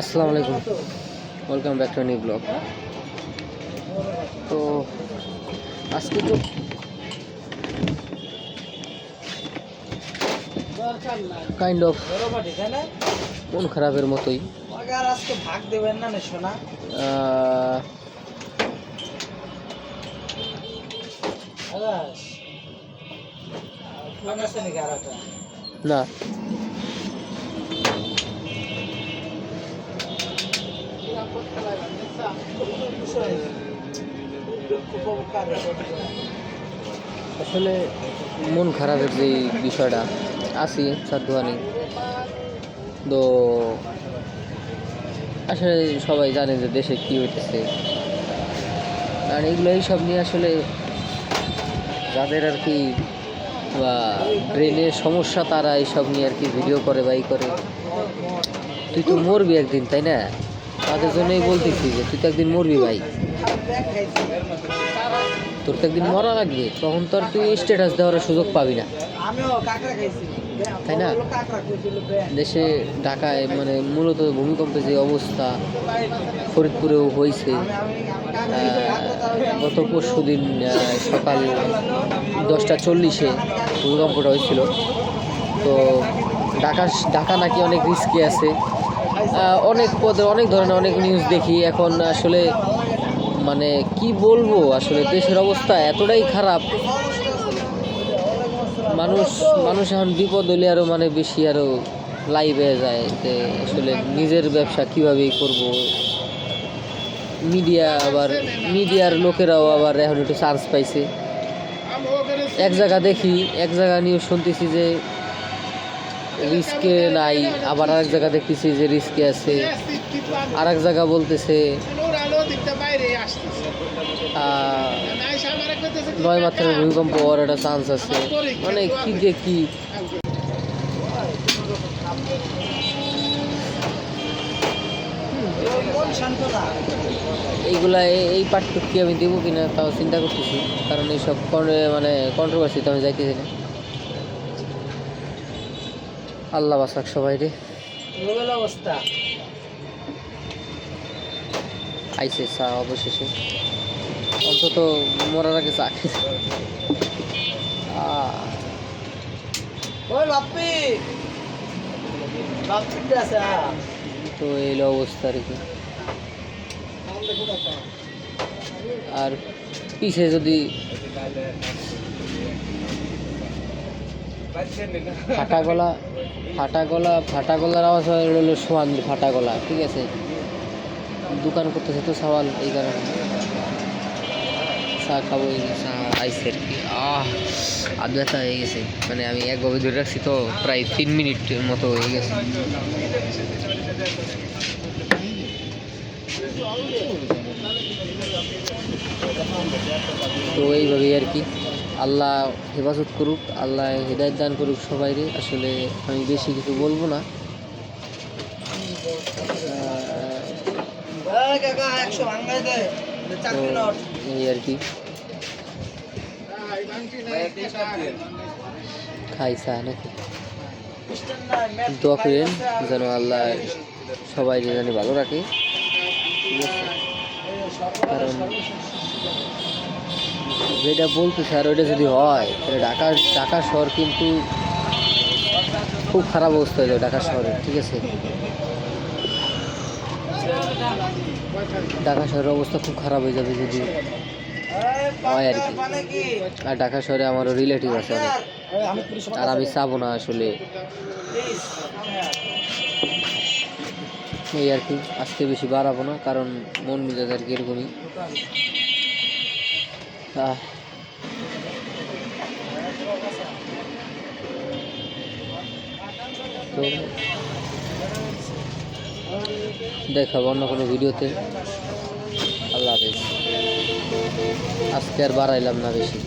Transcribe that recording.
আসসালামু আলাইকুম। Welcome back to new blog তো আজকে তো কাইন্ড অফ মন খারাপের মতোই। না। আসলে মন খারাপের যে বিষয়টা, আছি সাধ্যহানি তো আসলে সবাই জানে যে দেশে কী হইতেছে। আর এগুলো এইসব নিয়ে আসলে যাদের আর কি, বা ব্রেনের সমস্যা, তারা এইসব নিয়ে আর কি ভিডিও করে বা ই করে। তুই তো মরবি একদিন, তাই না? তাদের জন্যই বলতেছি যে, তুই তো একদিন মরবি ভাই। তোর তো একদিন মরা লাগবে, তখন তো আর তুই স্ট্যাটাস দেওয়ার সুযোগ পাবি না। তাই না? দেশে ঢাকায় মানে মূলত ভূমিকম্পের যে অবস্থা, ফরিদপুরেও হয়েছে গত পরশু দিন সকাল দশটা চল্লিশে ভূমিকম্পটা হয়েছিল। তো ঢাকা ঢাকা নাকি অনেক রিস্কি আছে। অনেক পদে অনেক ধরনের অনেক নিউজ দেখি। এখন আসলে মানে কি বলব, আসলে দেশের অবস্থা এতটাই খারাপ। মানুষ মানুষ এখন বিপদ হলে আরও মানে বেশি আরও লাইভে যায় যে আসলে নিজের ব্যবসা কীভাবে করব। মিডিয়া আবার মিডিয়ার লোকেরাও আবার এখন একটু চান্স পাইছে। এক জায়গা দেখি, এক জায়গা নিউজ শুনতেছি যে রিস্কে নাই। আবার আরেক জায়গা দেখতেছি যে রিস্কে আছে। আর এক জায়গা বলতেছে নয় মাত্রার ভূমিকম্প হওয়ার একটা চান্স আছে। মানে কি যে কি? এইগুলা, এই পার্টটুকু আমি দেবো কিনা তাও চিন্তা করতেছি। কারণ এইসব মানে কন্ট্রোভার্সি তো আমি যাইতেছি না। আল্লাহ বাসাক সবাই রে অবস্থা। আইসে চা অবশেষে। অন্তত মরার আগে চা হ্যাঁ। তো এই হলো অবস্থা আর কি। আর পিছে যদি ফাটা গলা ফাটা গলা ফাটা গলার আওয়াজ হলো সোয়ান ফাটা গলা ঠিক আছে? দোকান করতেছে তো সওয়াল এই কারণে। চা খাব চা আইসে আর কি। আহ আধ ব্যথা হয়ে গেছে। মানে আমি একভাবে ধরে রাখছি তো, প্রায় তিন মিনিটের মতো হয়ে গেছে। তো এইভাবেই আর কি। আল্লাহ হেফাজত করুক, আল্লাহ হৃদায়ত দান করুক সবাইরে আসলে আমি বেশি কিছু বলব না। এই আর কি। খাই চা নাকি দোয়া করেন যেন আল্লাহ সবাই যেন ভালো রাখে। কারণ যেটা বলতেছে স্যার, ওইটা যদি হয়, তাহলে ঢাকা ঢাকা শহর কিন্তু খুব খারাপ অবস্থা হয়ে যাবে ঢাকা শহরে, ঠিক আছে? ঢাকা শহরের অবস্থা খুব খারাপ হয়ে যাবে যদি হয় আর কি। আর ঢাকা শহরে আমারও রিলেটিভ আছে অনেক। আর আমি চাবো না আসলে। এই আর কি, আজকে বেশি বাড়াবো না, কারণ মন মেজাজ আর কি এরকমই। তো দেখাবো অন্য কোনো ভিডিওতে। আল্লাহ হাফেজ। আজকে আর বাড়াইলাম না বেশি।